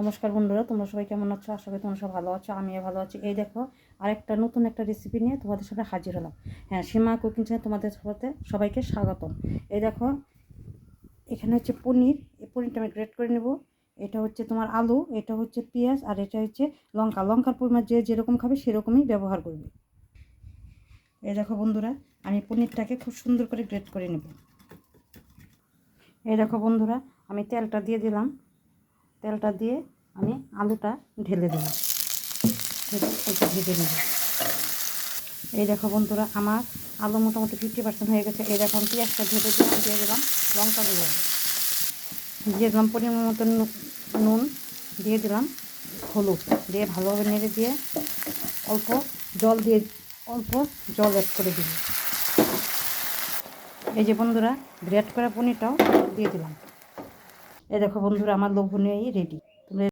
নমস্কার বন্ধুরা, তোমরা সবাই কেমন আছো? আশা করি তোমরা সব ভালো আছো, আমিও ভালো আছি। এই দেখো, আরেকটা নতুন একটা রেসিপি নিয়ে তোমাদের সাথে হাজির হলাম। হ্যাঁ সীমা কুকিং চ্যানেল তোমাদের সাথে সবাইকে স্বাগতম। এই দেখো, এখানে হচ্ছে পনির, এই পনিরটা আমি গ্রেট করে নেব। এটা হচ্ছে তোমার আলু, এটা হচ্ছে পেঁয়াজ, আর এটা হচ্ছে লঙ্কা। লঙ্কার পরিমাণ যে যেরকম খাবে সেরকমই ব্যবহার করবে। এই দেখো বন্ধুরা, আমি পনিরটাকে খুব সুন্দর করে গ্রেট করে নেব। এই দেখো বন্ধুরা, আমি তেলটা দিয়ে দিলাম। তেলটা দিয়ে আমি আলুটা ঢেলে দিলাম ঢেলে ভেজে নেব। এই দেখো বন্ধুরা, আমার আলু মোটামুটি ফিফটি পার্সেন্ট হয়ে গেছে। এই দেখো পেঁয়াজটা ঢেলে দিলাম দিয়ে দিলাম লঙ্কা গুঁড়ো। দিয়ে দিলাম পরিমাণ মতো নুন দিয়ে দিলাম হলুদ। দিয়ে ভালোভাবে নেড়ে দিয়ে অল্প জল দিয়ে, অল্প জল অ্যাড করে দিই এই যে বন্ধুরা গ্রেট করা পনিরটাও দিয়ে দিলাম। এই দেখো বন্ধুরা আমার লোভনীয় রেডি।